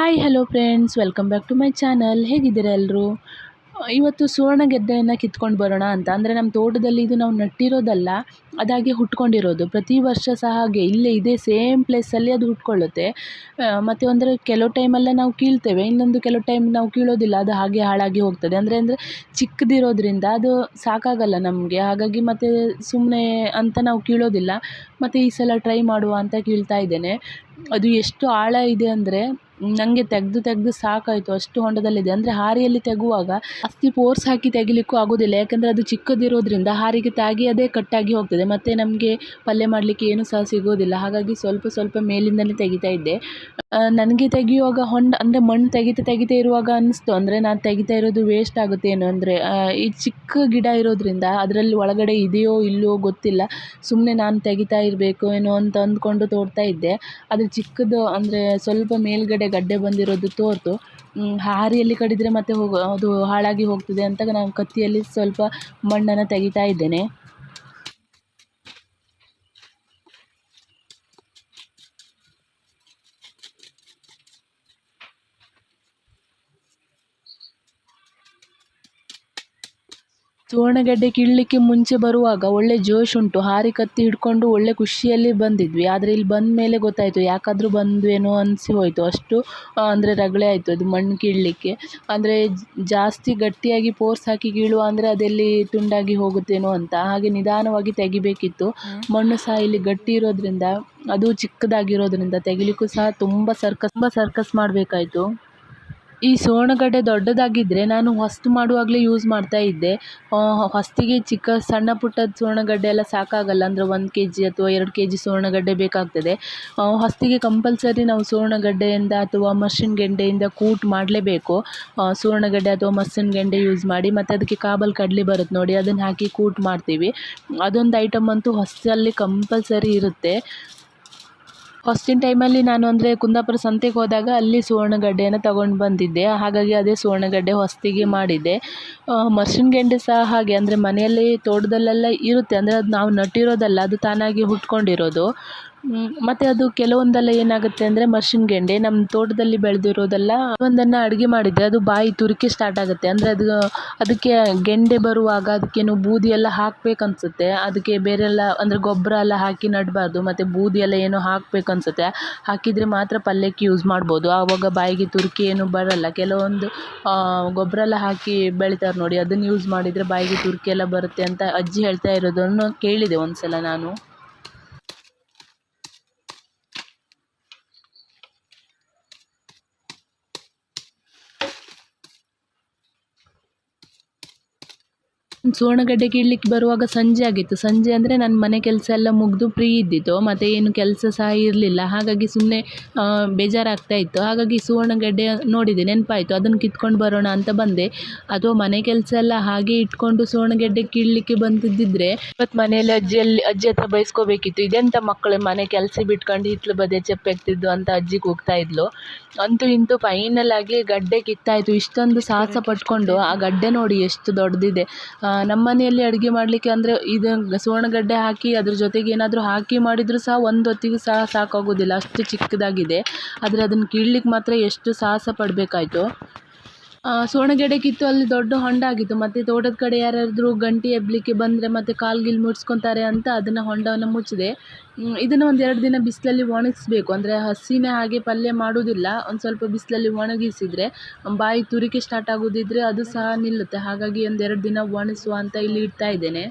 Hi hello friends welcome back to my channel ಹೇಗಿದ್ದೀರಾ ಎಲ್ಲರೂ ಇವತ್ತು ಸುವರ್ಣ ಗೆಡ್ಡೆಯನ್ನು ಕಿತ್ಕೊಂಡು ಬರೋಣ ಅಂತ. ಅಂದರೆ ನಮ್ಮ ತೋಟದಲ್ಲಿ ಇದು ನಾವು ನಟ್ಟಿರೋದಲ್ಲ, ಅದಾಗೆ ಹುಟ್ಕೊಂಡಿರೋದು. ಪ್ರತಿ ವರ್ಷ ಸಹ ಹಾಗೆ ಇಲ್ಲೇ ಇದೇ ಸೇಮ್ ಪ್ಲೇಸಲ್ಲಿ ಅದು ಹುಟ್ಕೊಳ್ಳುತ್ತೆ. ಮತ್ತು ಅಂದರೆ ಕೆಲವು ಟೈಮಲ್ಲೇ ನಾವು ಕೀಳ್ತೇವೆ. ಇನ್ನೊಂದು ಕೆಲವು ಟೈಮ್ ನಾವು ಕೀಳೋದಿಲ್ಲ, ಅದು ಹಾಗೆ ಹಾಳಾಗಿ ಹೋಗ್ತದೆ. ಅಂದರೆ ಅಂದರೆ ಚಿಕ್ಕದಿರೋದ್ರಿಂದ ಅದು ಸಾಕಾಗಲ್ಲ ನಮಗೆ. ಹಾಗಾಗಿ ಮತ್ತು ಸುಮ್ಮನೆ ಅಂತ ನಾವು ಕೀಳೋದಿಲ್ಲ. ಮತ್ತು ಈ ಸಲ ಟ್ರೈ ಮಾಡುವ ಅಂತ ಕೀಳ್ತಾ ಇದ್ದೇನೆ. ಅದು ಎಷ್ಟು ಆಳ ಇದೆ ಅಂದರೆ ನನಗೆ ತೆಗೆದು ತೆಗೆದು ಸಾಕಾಯಿತು. ಅಷ್ಟು ಹೊಂಡದಲ್ಲಿದೆ. ಅಂದರೆ ಹಾರಿಯಲ್ಲಿ ತೆಗುವಾಗ ಜಾಸ್ತಿ ಫೋರ್ಸ್ ಹಾಕಿ ತೆಗಿಲಿಕ್ಕೂ ಆಗೋದಿಲ್ಲ. ಯಾಕಂದರೆ ಅದು ಚಿಕ್ಕದಿರೋದ್ರಿಂದ ಹಾರಿಗೆ ತಾಗಿ ಅದೇ ಕಟ್ಟಾಗಿ ಹೋಗ್ತದೆ. ಮತ್ತು ನಮಗೆ ಪಲ್ಯ ಮಾಡಲಿಕ್ಕೆ ಏನೂ ಸಹ ಸಿಗೋದಿಲ್ಲ. ಹಾಗಾಗಿ ಸ್ವಲ್ಪ ಸ್ವಲ್ಪ ಮೇಲಿಂದಲೇ ತೆಗಿತಾ ಇದ್ದೆ. ನನಗೆ ತೆಗೆಯುವಾಗ ಹೊಂಡ, ಅಂದರೆ ಮಣ್ಣು ತೆಗಿತಾ ತೆಗಿತಾ ಇರುವಾಗ ಅನ್ನಿಸ್ತು ಅಂದರೆ ನಾನು ತೆಗಿತಾ ಇರೋದು ವೇಸ್ಟ್ ಆಗುತ್ತೇನೋ ಅಂದರೆ ಈ ಚಿಕ್ಕ ಗಿಡ ಇರೋದ್ರಿಂದ ಅದರಲ್ಲಿ ಒಳಗಡೆ ಇದೆಯೋ ಇಲ್ಲವೋ ಗೊತ್ತಿಲ್ಲ. ಸುಮ್ಮನೆ ನಾನು ತೆಗಿತಾ ಇರಬೇಕು ಏನೋ ಅಂತ ಅಂದ್ಕೊಂಡು ತೋರ್ತಾ ಇದ್ದೆ. ಅದು ಚಿಕ್ಕದು ಅಂದರೆ ಸ್ವಲ್ಪ ಮೇಲ್ಗಡೆ ಗಡ್ಡೆ ಬಂದಿರೋದು ತೋರ್ತು. ಹಾರಿಯಲ್ಲಿ ಕಡಿದರೆ ಮತ್ತೆ ಹೋಗು, ಅದು ಹಾಳಾಗಿ ಹೋಗ್ತದೆ ಅಂತ ನಾನು ಕತ್ತಿಯಲ್ಲಿ ಸ್ವಲ್ಪ ಮಣ್ಣನ್ನು ತೆಗಿತಾ ಇದ್ದೇನೆ. ಸುವರ್ಣಗೆಡ್ಡೆ ಕೀಳಲಿಕ್ಕೆ ಮುಂಚೆ ಬರುವಾಗ ಒಳ್ಳೆ ಜೋಶ್ ಉಂಟು. ಹಾರಿ ಕತ್ತಿ ಹಿಡ್ಕೊಂಡು ಒಳ್ಳೆ ಖುಷಿಯಲ್ಲಿ ಬಂದಿದ್ವಿ. ಆದರೆ ಇಲ್ಲಿ ಬಂದ ಮೇಲೆ ಗೊತ್ತಾಯಿತು, ಯಾಕಾದರೂ ಬಂದ್ವೇನೋ ಅನಿಸಿ ಹೋಯಿತು. ಅಷ್ಟು ಅಂದರೆ ರಗಳೆ ಆಯಿತು ಅದು ಮಣ್ಣು ಕೀಳಲಿಕ್ಕೆ ಅಂದರೆ ಜಾಸ್ತಿ ಗಟ್ಟಿಯಾಗಿ ಫೋರ್ಸ್ ಹಾಕಿ ಕೀಳುವ ಅಂದರೆ ಅದೆಲ್ಲಿ ತುಂಡಾಗಿ ಹೋಗುತ್ತೇನೋ ಅಂತ. ಹಾಗೆ ನಿಧಾನವಾಗಿ ತೆಗಿಬೇಕಿತ್ತು. ಮಣ್ಣು ಸಹ ಇಲ್ಲಿ ಗಟ್ಟಿ ಇರೋದ್ರಿಂದ, ಅದು ಚಿಕ್ಕದಾಗಿರೋದ್ರಿಂದ ತೆಗಿಲಿಕ್ಕೂ ಸಹ ತುಂಬ ಸರ್ಕಸ್ ತುಂಬ ಸರ್ಕಸ್ ಮಾಡಬೇಕಾಯ್ತು. ಈ ಸುವರ್ಣಗಡ್ಡೆ ದೊಡ್ಡದಾಗಿದ್ದರೆ ನಾನು ಹೊಸ್ತು ಮಾಡುವಾಗಲೇ ಯೂಸ್ ಮಾಡ್ತಾ ಇದ್ದೆ. ಹೊಸ್ತಿಗೆ ಚಿಕ್ಕ ಸಣ್ಣ ಪುಟ್ಟದ ಸುವರ್ಣಗಡ್ಡೆ ಎಲ್ಲ ಸಾಕಾಗಲ್ಲ. ಅಂದರೆ ಒಂದು ಕೆ ಜಿ ಅಥವಾ ಎರಡು ಕೆ ಜಿ ಸುವರ್ಣಗಡ್ಡೆ ಬೇಕಾಗ್ತದೆ. ಹೊಸ್ತಿಗೆ ಕಂಪಲ್ಸರಿ ನಾವು ಸುವರ್ಣಗಡ್ಡೆಯಿಂದ ಅಥವಾ ಮಷಿನ್ ಗೆಂಡೆಯಿಂದ ಕೂಟ್ ಮಾಡಲೇಬೇಕು. ಸುವರ್ಣಗಡ್ಡೆ ಅಥವಾ ಮಸಿನ ಗೆಂಡೆ ಯೂಸ್ ಮಾಡಿ ಮತ್ತು ಅದಕ್ಕೆ ಕಾಬಲ್ ಕಡಲೆ ಬರುತ್ತೆ ನೋಡಿ. ಅದನ್ನು ಹಾಕಿ ಕೂಟ್ ಮಾಡ್ತೀವಿ. ಅದೊಂದು ಐಟಮ್ ಅಂತೂ ಹೊಸಲ್ಲಿ ಕಂಪಲ್ಸರಿ ಇರುತ್ತೆ. ಹೊಸ್ತಿನ ಟೈಮಲ್ಲಿ ನಾನು ಅಂದರೆ ಕುಂದಾಪುರ ಸಂತೆಗೆ ಹೋದಾಗ ಅಲ್ಲಿ ಸುವರ್ಣಗಡ್ಡೆಯನ್ನು ತಗೊಂಡು ಬಂದಿದ್ದೆ. ಹಾಗಾಗಿ ಅದೇ ಸುವರ್ಣಗಡ್ಡೆ ಹೊಸ್ತಿಗೆ ಮಾಡಿದ್ದೆ. ಮರ್ಷಿನ್ ಗೆಂಡೆ ಸಹ ಹಾಗೆ, ಅಂದರೆ ಮನೆಯಲ್ಲಿ ತೋಟದಲ್ಲೆಲ್ಲ ಇರುತ್ತೆ. ಅಂದರೆ ಅದು ನಾವು ನಟ್ಟಿರೋದಲ್ಲ, ಅದು ತಾನಾಗಿ ಹುಟ್ಕೊಂಡಿರೋದು. ಮತ್ತು ಅದು ಕೆಲವೊಂದೆಲ್ಲ ಏನಾಗುತ್ತೆ ಅಂದರೆ ಮರ್ಷಿನ್ ಗೆಂಡೆ ನಮ್ಮ ತೋಟದಲ್ಲಿ ಬೆಳೆದಿರೋದೆಲ್ಲ ಒಂದನ್ನು ಅಡುಗೆ ಮಾಡಿದರೆ ಅದು ಬಾಯಿ ತುರಿಕೆ ಸ್ಟಾರ್ಟ್ ಆಗುತ್ತೆ. ಅಂದರೆ ಅದು, ಅದಕ್ಕೆ ಗೆಂಡೆ ಬರುವಾಗ ಅದಕ್ಕೇನು ಬೂದಿ ಎಲ್ಲ ಹಾಕ್ಬೇಕು ಅನಿಸುತ್ತೆ. ಅದಕ್ಕೆ ಬೇರೆಲ್ಲ ಅಂದರೆ ಗೊಬ್ಬರ ಎಲ್ಲ ಹಾಕಿ ನೆಡಬಾರ್ದು. ಮತ್ತು ಬೂದಿ ಎಲ್ಲ ಏನು ಹಾಕ್ಬೇಕು ಅನಿಸುತ್ತೆ. ಹಾಕಿದರೆ ಮಾತ್ರ ಪಲ್ಯಕ್ಕೆ ಯೂಸ್ ಮಾಡ್ಬೋದು. ಆವಾಗ ಬಾಯಿಗೆ ತುರಿಕೆ ಏನು ಬರಲ್ಲ. ಕೆಲವೊಂದು ಗೊಬ್ಬರ ಎಲ್ಲ ಹಾಕಿ ಬೆಳಿತಾರೆ ನೋಡಿ, ಅದನ್ನು ಯೂಸ್ ಮಾಡಿದರೆ ಬಾಯಿಗೆ ತುರಿಕೆ ಎಲ್ಲ ಬರುತ್ತೆ ಅಂತ ಅಜ್ಜಿ ಹೇಳ್ತಾ ಇರೋದನ್ನು ಕೇಳಿದೆ ಒಂದು ಸಲ ನಾನು. ಸುವರ್ಣಗಡ್ಡೆ ಕೀಳಲಿಕ್ಕೆ ಬರುವಾಗ ಸಂಜೆ ಆಗಿತ್ತು. ಸಂಜೆ ಅಂದರೆ ನನ್ನ ಮನೆ ಕೆಲಸ ಎಲ್ಲ ಮುಗಿದು ಫ್ರೀ ಇದ್ದಿತ್ತು. ಮತ್ತು ಏನು ಕೆಲಸ ಸಹ ಇರಲಿಲ್ಲ. ಹಾಗಾಗಿ ಸುಮ್ಮನೆ ಬೇಜಾರಾಗ್ತಾ ಇತ್ತು. ಹಾಗಾಗಿ ಸುವರ್ಣಗಡ್ಡೆ ನೋಡಿದೆ. ನೆನಪಾಯಿತು. ಅದನ್ನು ಕಿತ್ಕೊಂಡು ಬರೋಣ ಅಂತ ಬಂದೆ. ಅಥವಾ ಮನೆ ಕೆಲಸ ಎಲ್ಲ ಹಾಗೆ ಇಟ್ಕೊಂಡು ಸುವರ್ಣಗಡ್ಡೆ ಕೀಳಲಿಕ್ಕೆ ಬಂದಿದ್ದಿದ್ರೆ ಇವತ್ತು ಮನೆಯಲ್ಲಿ ಅಜ್ಜಿಯಲ್ಲಿ ಅಜ್ಜಿ ಹತ್ರ ಬೈಸ್ಕೋಬೇಕಿತ್ತು. ಇದೆಂಥ ಮಕ್ಕಳು ಮನೆ ಕೆಲಸ ಬಿಟ್ಕೊಂಡು ಹಿತ್ಲು ಬದೆ ಚಪ್ಪೆ ಎತ್ತಿದ್ದು ಅಂತ ಅಜ್ಜಿ ಕೂಗ್ತಾ ಇದ್ಲು. ಅಂತೂ ಇಂತೂ ಫೈನಲ್ ಆಗಿ ಗಡ್ಡೆ ಕಿತ್ತಾಯಿತು. ಇಷ್ಟೊಂದು ಸಾಹಸ ಪಟ್ಕೊಂಡು ಆ ಗಡ್ಡೆ ನೋಡಿ ಎಷ್ಟು ದೊಡ್ಡದಿದೆ. ನಮ್ಮ ಮನೆಯಲ್ಲಿ ಅಡುಗೆ ಮಾಡಲಿಕ್ಕೆ ಅಂದರೆ ಇದು ಸುವರ್ಣಗಡ್ಡೆ ಹಾಕಿ ಅದ್ರ ಜೊತೆಗೆ ಏನಾದರೂ ಹಾಕಿ ಮಾಡಿದರೂ ಸಹ ಒಂದು ಹೊತ್ತಿಗೆ ಸಹ ಸಾಕಾಗೋದಿಲ್ಲ. ಅಷ್ಟು ಚಿಕ್ಕದಾಗಿದೆ. ಆದರೆ ಅದನ್ನು ಕೀಳ್ಲಿಕ್ಕೆ ಮಾತ್ರ ಎಷ್ಟು ಸಾಹಸ ಪಡಬೇಕಾಯ್ತು. ಸುವರ್ಣಗೆಡ್ಡೆ ಕಿತ್ತು ಅಲ್ಲಿ ದೊಡ್ಡ ಹೊಂಡ ಆಗಿತ್ತು ಮತ್ತು ತೋಟದ ಕಡೆ ಯಾರಾದರೂ ಗಂಟಿ ಎಬ್ಲಿಕ್ಕೆ ಬಂದರೆ ಮತ್ತು ಕಾಲು ಗೀಲು ಮುಡ್ಸ್ಕೊತಾರೆ ಅಂತ ಅದನ್ನು ಹೊಂಡವನ್ನು ಮುಚ್ಚಿದೆ. ಇದನ್ನು ಒಂದು ಎರಡು ದಿನ ಬಿಸಿಲಲ್ಲಿ ಒಣಗಿಸ್ಬೇಕು. ಅಂದರೆ ಹಸಿನೇ ಹಾಗೆ ಪಲ್ಯ ಮಾಡೋದಿಲ್ಲ. ಒಂದು ಸ್ವಲ್ಪ ಬಿಸಿಲಲ್ಲಿ ಒಣಗಿಸಿದರೆ ಬಾಯಿ ತುರಿಕೆ ಸ್ಟಾರ್ಟ್ ಆಗೋದಿದ್ರೆ ಅದು ಸಹ ನಿಲ್ಲುತ್ತೆ. ಹಾಗಾಗಿ ಒಂದೆರಡು ದಿನ ಒಣಗಿಸುವ ಅಂತ ಇಲ್ಲಿ ಇಡ್ತಾ ಇದ್ದೇನೆ.